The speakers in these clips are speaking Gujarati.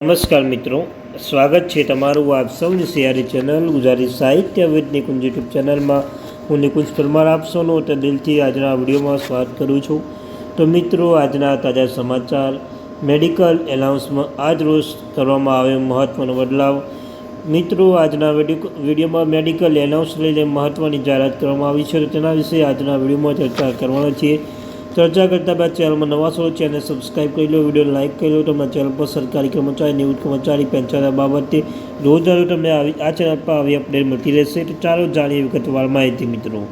નમસ્કાર મિત્રો, સ્વાગત છે તમારું આપ સૌની સિયારી ચેનલ ગુજરાતી સાહિત્ય વિદ નિકુંજ યુટ્યુબ ચેનલમાં. હું નિકુંજ પરમાર આપ સૌનું તો દિલથી આજના વિડીયોમાં સ્વાગત કરું છું. તો મિત્રો, આજના તાજા સમાચાર. મેડિકલ એલાઉન્સમાં આજ રોજ કરવામાં આવ્યો મહત્ત્વનો બદલાવ. મિત્રો, આજના વીડિયો વિડીયોમાં મેડિકલ એલાઉન્સ લઈને મહત્ત્વની જાહેરાત કરવામાં આવી છે. તેના વિશે આજના વિડીયોમાં ચર્ચા કરવાના છીએ. ચર્ચા કરતા બાદ ચેનલમાં નવા છો ચેનલ સબસ્ક્રાઈબ કરી લો વીડિયો લાઇક કરી લો, તમારા ચેનલ પર સરકારી કર્મચારી નિવૃત્ત કર્મચારી પેન્શનના બાબતે રોજ રોજ તમને આવી, આ ચેનલ પર આવી અપડેટ મળતી રહેશે. તો ચાલો જાણીએ વિગતવાર માહિતી મિત્રો.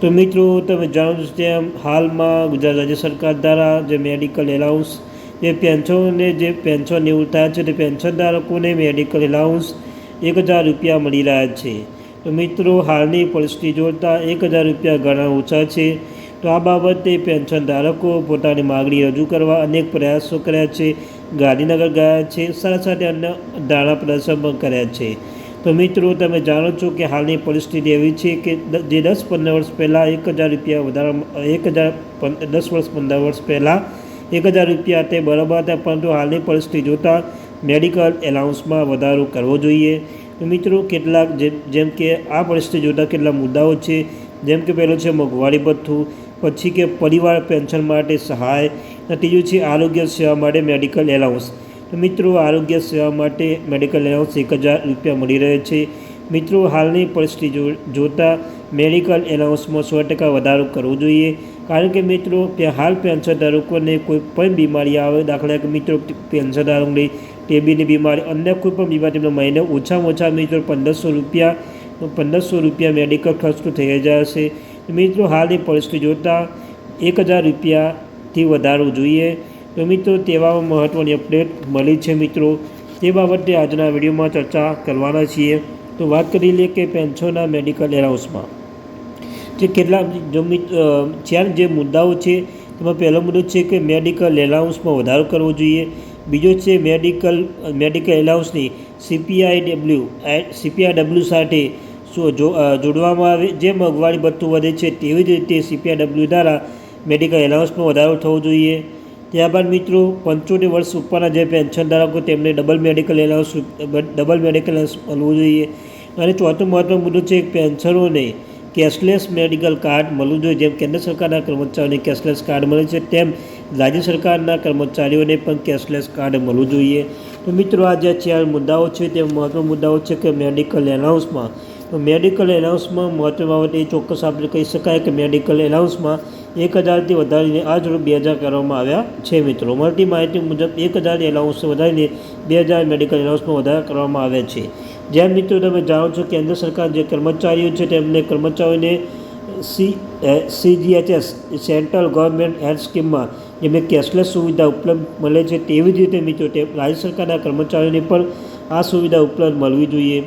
તો મિત્રો, તમે જાણો છો તેમ હાલમાં ગુજરાત રાજ્ય સરકાર દ્વારા જે મેડિકલ એલાઉન્સ જે પેન્શનને જે પેન્શન નિવૃત્ત થયા છે, તે પેન્શનધારકોને મેડિકલ એલાઉન્સ એક હજાર રૂપિયા મળી રહ્યા છે. તો મિત્રો, હાલની પરિસ્થિતિ જોતાં એક હજાર રૂપિયા ઘણા ઓછા છે. તો આ બાબતે પેન્શન ધારકો પોતાની માગણી રજૂ કરવા અનેક પ્રયાસો કર્યા છે. ગાંધીનગર ગયા છે સાથે સાથે અન્ય ધારણા પ્રદર્શન પણ કર્યા છે. તો મિત્રો, તમે જાણો છો કે હાલની પરિસ્થિતિ એવી છે કે જે દસ પંદર વર્ષ પહેલાં એક હજાર રૂપિયા વધારા એક હજાર દસ વર્ષ પંદર વર્ષ પહેલાં એક હજાર રૂપિયા તે બરાબર હતા, પરંતુ હાલની પરિસ્થિતિ જોતાં મેડિકલ એલાઉન્સમાં વધારો કરવો જોઈએ. મિત્રો, કેટલાક જેમ કે આ પરિસ્થિતિ જોતાં કેટલા મુદ્દાઓ છે. જેમ કે પહેલો છે, મોંઘવારી ભથ્થું. પછી કે પરિવાર પેન્શન માટે સહાય અને ત્રીજું છે આરોગ્ય સેવા માટે મેડિકલ એલાઉન્સ. તો મિત્રો, આરોગ્ય સેવા માટે મેડિકલ એલાઉન્સ એક હજાર રૂપિયા મળી રહે છે. મિત્રો, હાલની પરિસ્થિતિ જોતાં મેડિકલ એલાઉન્સમાં સો ટકા વધારો કરવો જોઈએ. કારણ કે મિત્રો હાલ પેન્શનધારકોને કોઈ પણ બીમારી આવે, દાખલા કે મિત્રો પેન્શનધારકોને ટેબીની બીમારી, અન્ય કોઈ પણ બીમારી, તેમને મહિને ઓછામાં ઓછા મિત્રો પંદરસો રૂપિયા પંદરસો રૂપિયા મેડિકલ ખર્ચ તો થઈ જશે. મિત્રો હાલની પરિસ્થિતિ જોતાં એક હજાર રૂપિયાથી વધારવું જોઈએ. તો મિત્રો, તેવામાં મહત્ત્વની અપડેટ મળી છે મિત્રો. તે બાબતે આજના વિડીયોમાં ચર્ચા કરવાના છીએ. તો વાત કરી લઈએ કે પેન્શનના મેડિકલ એલાઉન્સમાં. જે કેટલા જ્યાં જે મુદ્દાઓ છે, તેમાં પહેલો મુદ્દો છે કે મેડિકલ એલાઉન્સમાં વધારો કરવો જોઈએ. બીજો છે મેડિકલ મેડિકલ એલાઉન્સની સીપીઆઈ ડબલ્યુ સીપીઆઈ ડબલ્યુ સાથે જોડવામાં આવે જે મોંઘવારી ભથ્થું વધે છે, તેવી જ રીતે સીપીઆઈ ડબલ્યુ દ્વારા મેડિકલ એલાઉન્સમાં વધારો થવો જોઈએ. ત્યારબાદ મિત્રો, પંચોતેર વર્ષ ઉપરના જે પેન્શન ધારકો, તેમને double medical allowance double medical allowance મળવું જોઈએ. અને ચોથો મહત્વનો મુદ્દો છે પેન્શનોને કેશલેસ મેડિકલ કાર્ડ મળવું જોઈએ. જેમ કેન્દ્ર સરકારના કર્મચારીઓને કેશલેસ કાર્ડ મળે છે, તેમ રાજ્ય સરકારના કર્મચારીઓને પણ કેશલેસ કાર્ડ મળવું જોઈએ. તો મિત્રો, આ જે ચાર મુદ્દાઓ છે, તે મહત્વના મુદ્દાઓ છે કે મેડિકલ એલાઉન્સમાં તો મેડિકલ એલાઉન્સમાં મહત્વની બાબત એ ચોક્કસ આપણે કહી શકાય કે મેડિકલ એલાઉન્સમાં એક હજારથી વધારીને આજ જરૂર બે હજાર કરવામાં આવ્યા છે મિત્રો. મળતી માહિતી મુજબ એક હજાર એલાઉન્સ વધારીને બે હજાર મેડિકલ એલાઉન્સમાં વધારો કરવામાં આવ્યા છે. જેમ મિત્રો તમે જાણો છો કેન્દ્ર સરકાર જે કર્મચારીઓ છે તેમને કર્મચારીઓને C CGHS central government health સ્કીમમાં જેમને કેશલેસ સુવિધા ઉપલબ્ધ મળે છે તેવી જ રીતે મિત્રો તે રાજ્ય સરકારના કર્મચારીઓને પણ આ સુવિધા ઉપલબ્ધ મળવી જોઈએ.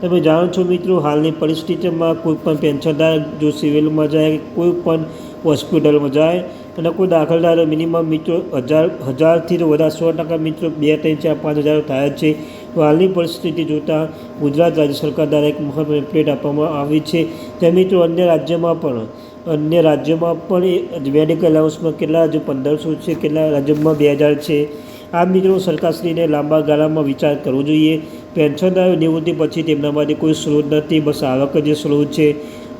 તમે જાણો છો મિત્રો, હાલની પરિસ્થિતિમાં કોઈ પણ પેન્શનદાર જો સિવિલમાં જાય, કોઈ પણ હોસ્પિટલમાં જાય અને કોઈ દાખલદાર મિનિમમ મિત્રો હજાર, હજારથી વધારે સો ટકા મિત્રો બે, ત્રણ, ચાર, પાંચ હજાર થયા છે. તો હાલની પરિસ્થિતિ જોતાં ગુજરાત રાજ્ય સરકાર દ્વારા એક મહત્વની અપડેટ આપવામાં આવી છે. તે મિત્રો, અન્ય રાજ્યમાં પણ, અન્ય રાજ્યોમાં પણ મેડિકલ અલાઉન્સમાં કેટલા હજુ પંદરસો છે, કેટલા રાજ્યોમાં બે હજાર છે. આ મિત્રો સરકારશ્રીને લાંબા ગાળામાં વિચાર કરવો જોઈએ. પેન્શનદારો નિવૃત્તિ પછી તેમના માટે કોઈ સ્ત્રોત નથી, બસ આવક જે સ્ત્રોત છે.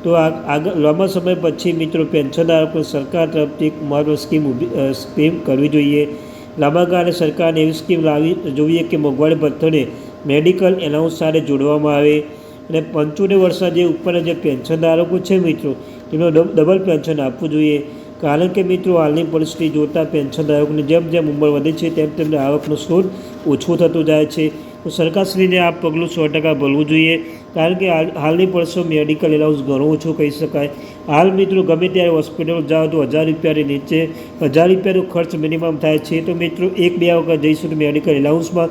તો આગળ લાંબા સમય પછી મિત્રો પેન્શનદારો પર સરકાર તરફથી મહત્વ સ્કીમ ઊભી સ્કીમ કરવી જોઈએ. લાંબા ગાળે સરકારને એવી સ્કીમ લાવી જોઈએ કે મોંઘવારી ભથ્થોને મેડિકલ એલાઉન્સ સાથે જોડવામાં આવે. અને પંચોતેર વર્ષના જે ઉપરના જે પેન્શનધારકો છે મિત્રો, તેમને ડબલ પેન્શન આપવું જોઈએ. કારણ કે મિત્રો હાલની પરિસ્થિતિ જોતાં પેન્શનધારકોની જેમ જેમ ઉંમર વધે છે, તેમ તેમને આવકનો સ્ત્રોત ઓછો થતો જાય છે. તો સરકારશ્રીને આ પગલું સો ટકા ભરવું જોઈએ, કારણ કે હાલની પરસો મેડિકલ એલાઉન્સ ઘણો ઓછો કહી શકાય. હાલ મિત્રો ગમે ત્યારે હોસ્પિટલ જાઓ તો હજાર રૂપિયાની નીચે, હજાર રૂપિયાનો ખર્ચ મિનિમમ થાય છે. તો મિત્રો એક બે વખત જઈશું તો મેડિકલ એલાઉન્સમાં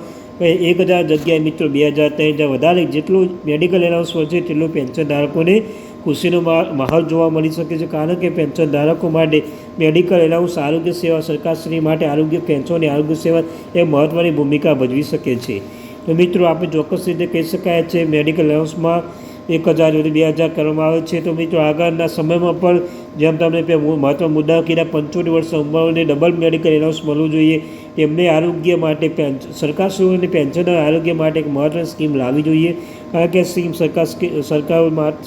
એક હજાર જગ્યાએ મિત્રો બે હજાર, ત્રણ હજાર વધારે જેટલું મેડિકલ એલાઉન્સ હોય છે તેટલું પેન્શન ધારકોને ખુશીનો માહોલ જોવા મળી શકે છે. કારણ કે પેન્શન ધારકો માટે મેડિકલ એલાઉન્સ આરોગ્ય સેવા સરકારશ્રી માટે આરોગ્ય પેન્શન અને આરોગ્ય સેવા એ મહત્ત્વની ભૂમિકા ભજવી શકે છે. તો મિત્રો, આપણે ચોક્કસ રીતે કહી શકાય છે મેડિકલ એલાઉન્સમાં એક હજાર સુધી બે હજાર કરવામાં આવે છે. તો મિત્રો, આગળના સમયમાં પણ જેમ તમને મહત્વ મુદ્દા કીધા, પંચોતેર વર્ષ ઉંમરોને ડબલ મેડિકલ એલાઉન્સ મળવું જોઈએ. તેમને આરોગ્ય માટે સરકાર સરકારશ્રીઓને પેન્શનર આરોગ્ય માટે એક મહત્વની સ્કીમ લાવવી જોઈએ. કારણ કે સ્કીમ સરકાર સરકાર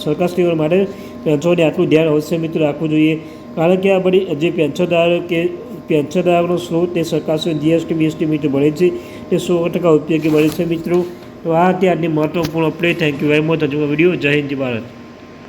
સરકારશ્રીઓ માટે પેન્શનને આટલું ધ્યાન અવશ્ય મિત્રો, રાખવું જોઈએ. કારણ કે આ બધી જે પેન્શનદારો કે પેન્શનદારોનો સ્ત્રોત તે સરકારશ્રી જીએસટી બીએસટી મિત્રો મળે છે. તે સો ટકા ઉપયોગી મળે છે મિત્રો. તો આ હતી આજની મહત્ત્વપૂર્ણ update thank you very much હજુ વીડિયો જય હિન્દ ભારત.